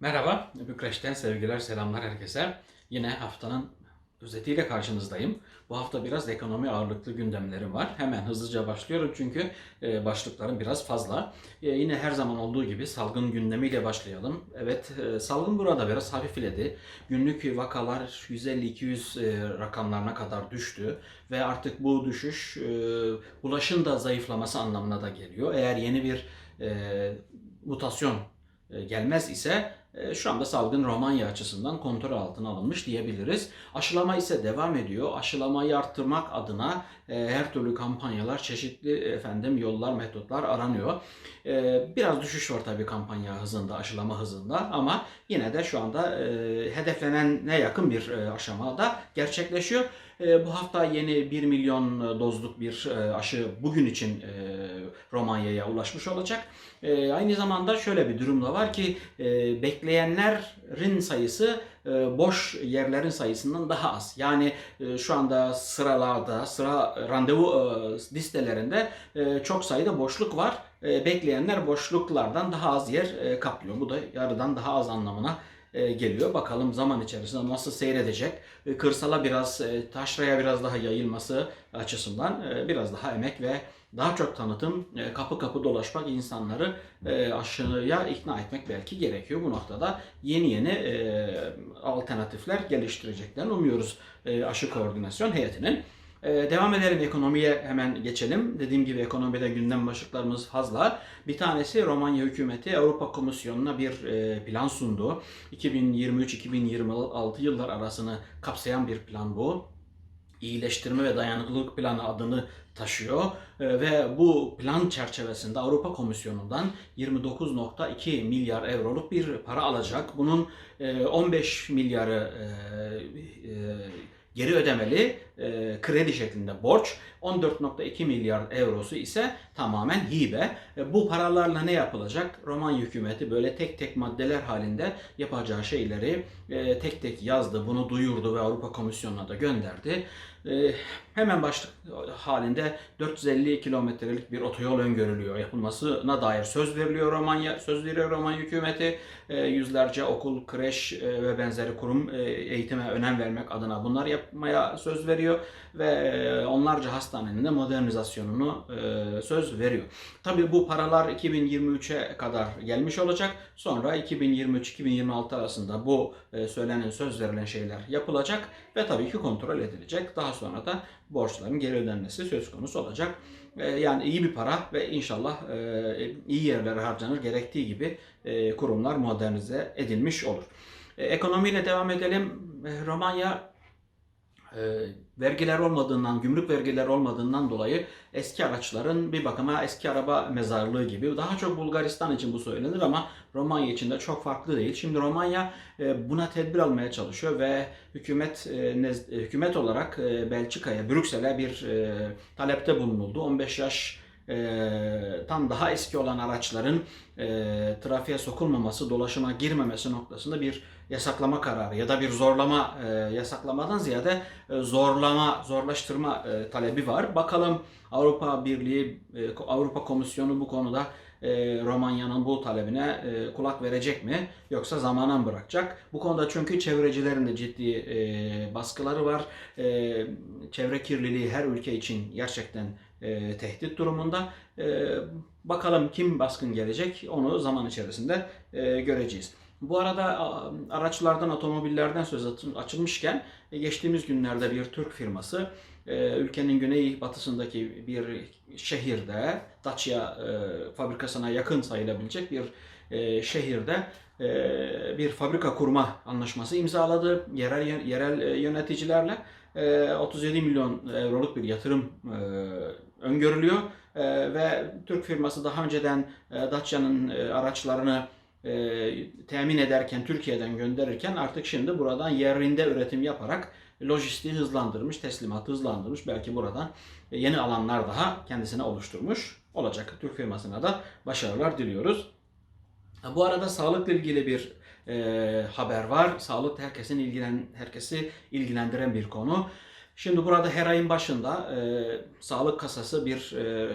Merhaba, Bükreş'ten sevgiler, selamlar herkese. Yine haftanın özetiyle karşınızdayım. Bu hafta biraz ekonomi ağırlıklı gündemlerim var. Hemen hızlıca başlıyorum çünkü e, başlıklarım biraz fazla. E, yine her zaman olduğu gibi salgın gündemiyle başlayalım. Evet, e, salgın burada biraz hafifledi. Günlük vakalar 150-200 e, rakamlarına kadar düştü. Ve artık bu düşüş bulaşın da zayıflaması anlamına da geliyor. Eğer yeni bir mutasyon gelmez ise şu anda salgın Romanya açısından kontrol altına alınmış diyebiliriz. Aşılama ise devam ediyor. Aşılamayı arttırmak adına e, her türlü kampanyalar, çeşitli efendim yollar, metotlar aranıyor. E, Biraz düşüş var tabii kampanya hızında, aşılama hızında ama yine de şu anda e, hedeflenene yakın bir aşamada gerçekleşiyor. Bu hafta yeni 1 milyon dozluk bir aşı bugün için Romanya'ya ulaşmış olacak. E, Aynı zamanda şöyle bir durum da var ki e, bekleyenlerin sayısı e, boş yerlerin sayısından daha az. Yani e, şu anda sıralarda, sıra randevu e, listelerinde e, çok sayıda boşluk var. E, Bekleyenler boşluklardan daha az yer e, kaplıyor. Bu da yarıdan daha az anlamına geliyor. Bakalım zaman içerisinde nasıl seyredecek. E, Kırsala biraz, e, taşraya biraz daha yayılması açısından e, biraz daha emek ve daha çok tanıtım, e, kapı kapı dolaşmak, insanları e, aşıya ikna etmek belki gerekiyor. Bu noktada yeni yeni e, alternatifler geliştireceklerini umuyoruz e, aşı koordinasyon heyetinin. E, Devam edelim ekonomiye hemen geçelim. Dediğim gibi ekonomide gündem başlıklarımız fazla. Bir tanesi Romanya hükümeti Avrupa Komisyonu'na bir e, plan sundu. 2023-2026 yıllar arasını kapsayan bir plan bu iyileştirme ve dayanıklılık planı adını taşıyor E, ve bu plan çerçevesinde Avrupa Komisyonu'ndan 29.2 milyar euroluk bir para alacak. Bunun e, 15 milyarı e, e, geri ödemeli e, kredi şeklinde borç, 14.2 milyar eurosu ise tamamen hibe. E, bu paralarla ne yapılacak? Romanya hükümeti böyle tek tek maddeler halinde yapacağı şeyleri e, tek tek yazdı, bunu duyurdu ve Avrupa Komisyonu'na da gönderdi. E, hemen başlık halinde 450 kilometrelik bir otoyol öngörülüyor. Yapılmasına dair söz veriliyor Romanya, söz veriyor Romanya hükümeti. E, yüzlerce okul, kreş e, ve benzeri kurum e, eğitime önem vermek adına bunlar yapmaya söz veriyor ve e, onlarca hastanenin de modernizasyonunu söz veriyor. Tabii bu paralar 2023'e kadar gelmiş olacak. Sonra 2023-2026 arasında bu söylenen söz verilen şeyler yapılacak ve tabii ki kontrol edilecek. Daha sonra da borçların geri ödenmesi söz konusu olacak. E, Yani iyi bir para ve inşallah e, iyi yerlere harcanır gerektiği gibi e, kurumlar modernize edilmiş olur. E, Ekonomiyle devam edelim. Romanya vergiler olmadığından, gümrük vergiler olmadığından dolayı eski araçların bir bakıma eski araba mezarlığı gibi. Daha çok Bulgaristan için bu söylenir ama Romanya için de çok farklı değil. Şimdi Romanya e, buna tedbir almaya çalışıyor ve hükümet e, e, hükümet olarak e, Belçika'ya, Brüksel'e bir e, talepte bulunuldu. 15 yaş e, tam daha eski olan araçların e, trafiğe sokulmaması, dolaşıma girmemesi noktasında bir yasaklama kararı ya da bir zorlama e, yasaklamadan ziyade e, zorlama, zorlaştırma e, talebi var. Bakalım Avrupa Birliği, e, Avrupa Komisyonu bu konuda e, Romanya'nın bu talebine e, kulak verecek mi yoksa zamana mı bırakacak? Bu konuda çünkü çevrecilerin de ciddi e, baskıları var. E, çevre kirliliği her ülke için gerçekten e, tehdit durumunda. E, bakalım kim baskın gelecek onu zaman içerisinde e, göreceğiz. Bu arada araçlardan, otomobillerden söz açıl- açılmışken e, geçtiğimiz günlerde bir Türk firması e, ülkenin güney batısındaki bir şehirde Dacia e, fabrikasına yakın sayılabilecek bir şehirde bir fabrika kurma anlaşması imzaladı yerel yerel yöneticilerle. E, 37 milyon euroluk bir yatırım e, öngörülüyor E, ve Türk firması daha önceden e, Dacia'nın e, araçlarını temin ederken Türkiye'den gönderirken artık şimdi buradan yerinde üretim yaparak lojistiği hızlandırmış, teslimatı hızlandırmış. Belki buradan yeni alanlar daha kendisine oluşturmuş olacak. Türk firmasına da başarılar diliyoruz. Bu arada sağlıkla ilgili bir e, haber var. Sağlık herkesin ilgilen herkesi ilgilendiren bir konu. Şimdi burada her ayın başında e, sağlık kasası bir e,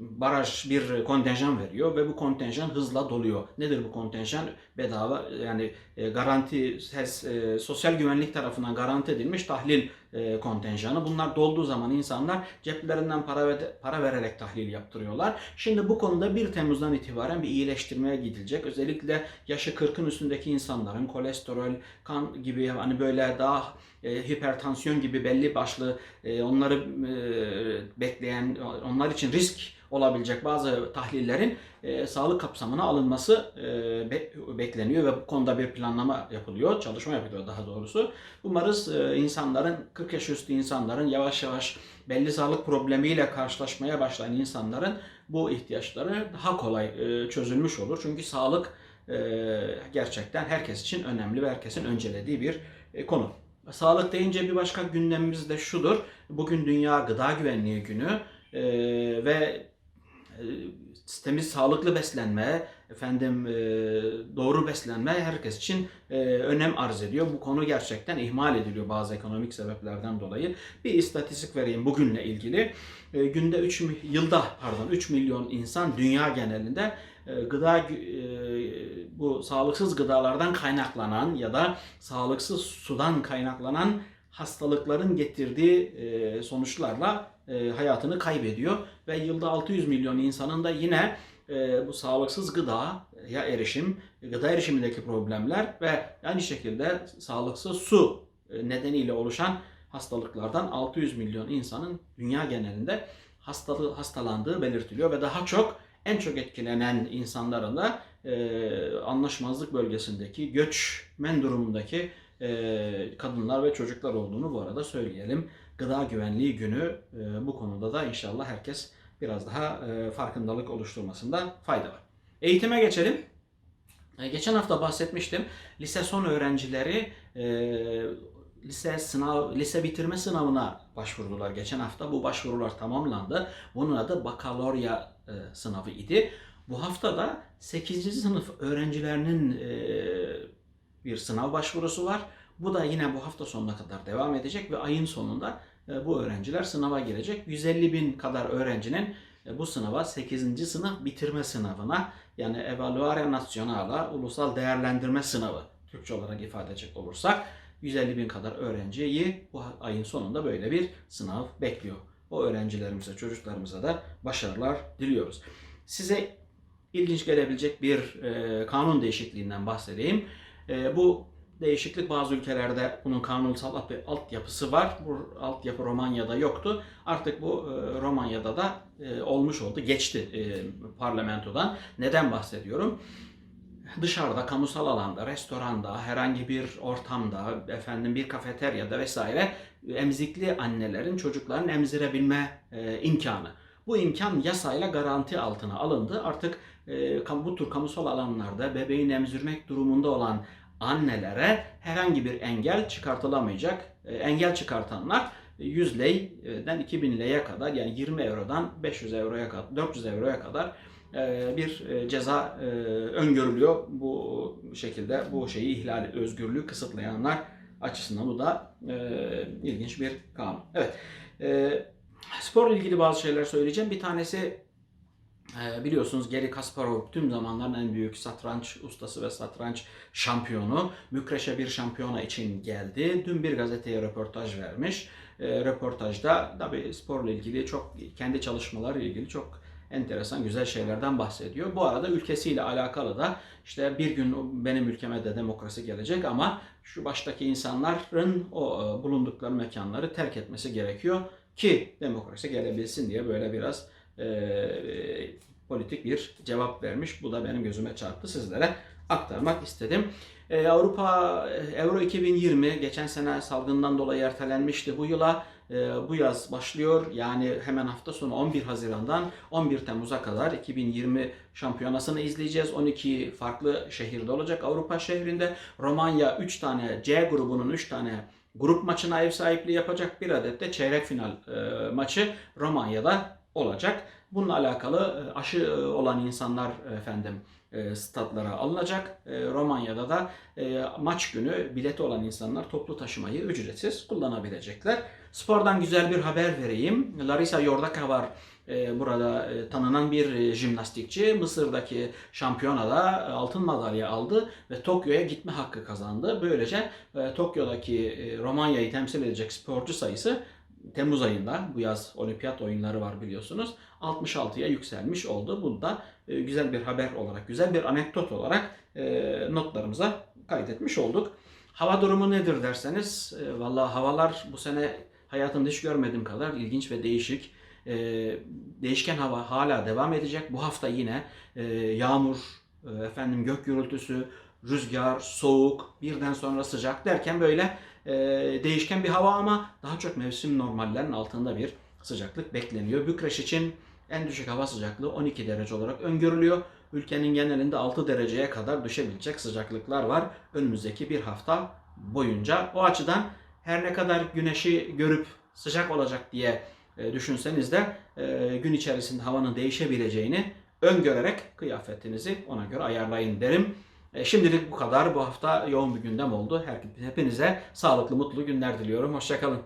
baraj, bir kontenjan veriyor ve bu kontenjan hızla doluyor. Nedir bu kontenjan? Bedava yani e, garanti, ses- e, sosyal güvenlik tarafından garanti edilmiş tahlil e, kontenjanı. Bunlar dolduğu zaman insanlar ceplerinden para ve para vererek tahlil yaptırıyorlar. Şimdi bu konuda 1 Temmuz'dan itibaren bir iyileştirmeye gidilecek. Özellikle yaşı 40'ın üstündeki insanların kolesterol, kan gibi hani böyle daha e, hipertansiyon gibi belli başlı e, onları e, bekleyen, onlar için risk olabilecek bazı tahlillerin e, sağlık kapsamına alınması e, be- bekleniyor ve bu konuda bir planlama yapılıyor, çalışma yapılıyor daha doğrusu. Umarız e, insanların, 40 yaş üstü insanların yavaş yavaş belli sağlık problemiyle karşılaşmaya başlayan insanların bu ihtiyaçları daha kolay e, çözülmüş olur. Çünkü sağlık e, gerçekten herkes için önemli ve herkesin öncelediği bir e, konu. Sağlık deyince bir başka gündemimiz de şudur. Bugün Dünya Gıda Güvenliği Günü e, ve temiz sağlıklı beslenme, efendim e, doğru beslenme herkes için e, önem arz ediyor. Bu konu gerçekten ihmal ediliyor bazı ekonomik sebeplerden dolayı. Bir istatistik vereyim bugünle ilgili. E, günde 3 yılda pardon 3 milyon insan dünya genelinde e, gıda e, bu sağlıksız gıdalardan kaynaklanan ya da sağlıksız sudan kaynaklanan hastalıkların getirdiği e, sonuçlarla e, hayatını kaybediyor ve yılda 600 milyon insanın da yine e, bu sağlıksız gıdaya erişim, gıda erişimindeki problemler ve aynı şekilde sağlıksız su e, nedeniyle oluşan hastalıklardan 600 milyon insanın dünya genelinde hastalığı hastalandığı belirtiliyor ve daha çok en çok etkilenen insanların da e, anlaşmazlık bölgesindeki göçmen durumundaki e, kadınlar ve çocuklar olduğunu bu arada söyleyelim. Gıda Güvenliği Günü e, bu konuda da inşallah herkes biraz daha e, farkındalık oluşturmasında fayda var. Eğitime geçelim. E, Geçen hafta bahsetmiştim. Lise son öğrencileri lise sınav lise bitirme sınavına başvurdular geçen hafta. Bu başvurular tamamlandı. Bunun adı bakalorya sınavı idi. Bu hafta da 8. sınıf öğrencilerinin bir sınav başvurusu var. Bu da yine bu hafta sonuna kadar devam edecek ve ayın sonunda bu öğrenciler sınava girecek. 150 bin kadar öğrencinin e, bu sınava 8. sınıf bitirme sınavına yani Evaluare Nazionale Ulusal Değerlendirme Sınavı Türkçe olarak ifade edecek olursak 150 bin kadar öğrenciyi bu ayın sonunda böyle bir sınav bekliyor. O öğrencilerimize, çocuklarımıza da başarılar diliyoruz. Size ilginç gelebilecek bir e, kanun değişikliğinden bahsedeyim. E, bu değişiklik bazı ülkelerde bunun kanunsal altyapısı var. Bu altyapı Romanya'da yoktu. Artık bu e, Romanya'da da e, olmuş oldu. Geçti e, parlamentodan. Neden bahsediyorum? Dışarıda, kamusal alanda, restoranda, herhangi bir ortamda, efendim bir kafeteryada vesaire emzikli annelerin çocukların emzirebilme e, imkanı. Bu imkan yasayla garanti altına alındı. Artık bu tür kamusal alanlarda bebeğin emzirmek durumunda olan annelere herhangi bir engel çıkartılamayacak. E, engel çıkartanlar 100 leyden 2000 leye kadar yani 20 eurodan 500 euroya kadar 400 euroya kadar bir e, ceza e, öngörülüyor. Bu şekilde bu şeyi ihlal, özgürlüğü kısıtlayanlar açısından bu da ilginç bir kanun. Evet. Sporla ilgili bazı şeyler söyleyeceğim. Bir tanesi e, biliyorsunuz Geri Kasparov tüm zamanların en büyük satranç ustası ve satranç şampiyonu. Bükreş'e bir şampiyona için geldi. Dün bir gazeteye röportaj vermiş. E, röportajda tabii sporla ilgili çok kendi çalışmaları ilgili çok enteresan güzel şeylerden bahsediyor. Bu arada ülkesiyle alakalı da işte bir gün benim ülkeme de demokrasi gelecek ama şu baştaki insanların o e, bulundukları mekanları terk etmesi gerekiyor ki demokrasi gelebilsin diye böyle biraz e, politik bir cevap vermiş. Bu da benim gözüme çarptı. Sizlere aktarmak istedim. E, Avrupa Euro 2020 geçen sene salgından dolayı ertelenmişti. Bu yıla e, bu yaz başlıyor. Yani hemen hafta sonu 11 Haziran'dan 11 Temmuz'a kadar 2020 şampiyonasını izleyeceğiz. 12 farklı şehirde olacak Avrupa şehrinde. Romanya 3 tane C grubunun 3 tane grup maçına ev sahipliği yapacak. Bir adet de çeyrek final e, maçı Romanya'da olacak. Bununla alakalı e, aşı e, olan insanlar efendim e, statlara alınacak. Romanya'da da maç günü bileti olan insanlar toplu taşımayı ücretsiz kullanabilecekler. Spordan güzel bir haber vereyim. Larisa Yordaka var burada tanınan bir jimnastikçi. Mısır'daki şampiyonada altın madalya aldı ve Tokyo'ya gitme hakkı kazandı. Böylece Tokyo'daki Romanya'yı temsil edecek sporcu sayısı Temmuz ayında bu yaz olimpiyat oyunları var biliyorsunuz 66'ya yükselmiş oldu. Bu da e, güzel bir haber olarak, güzel bir anekdot olarak e, notlarımıza kaydetmiş olduk. Hava durumu nedir derseniz, e, valla havalar bu sene hayatımda hiç görmediğim kadar ilginç ve değişik. E, değişken hava hala devam edecek. Bu hafta yine yağmur, efendim gök gürültüsü, rüzgar, soğuk, birden sonra sıcak derken böyle e, değişken bir hava ama daha çok mevsim normallerinin altında bir sıcaklık bekleniyor. Bükreş için en düşük hava sıcaklığı 12 derece olarak öngörülüyor. Ülkenin genelinde 6 dereceye kadar düşebilecek sıcaklıklar var önümüzdeki bir hafta boyunca. O açıdan her ne kadar güneşi görüp sıcak olacak diye e, düşünseniz de e, gün içerisinde havanın değişebileceğini öngörerek kıyafetinizi ona göre ayarlayın derim. E, Şimdilik bu kadar. Bu hafta yoğun bir gündem oldu. Hepinize sağlıklı, mutlu günler diliyorum. Hoşçakalın.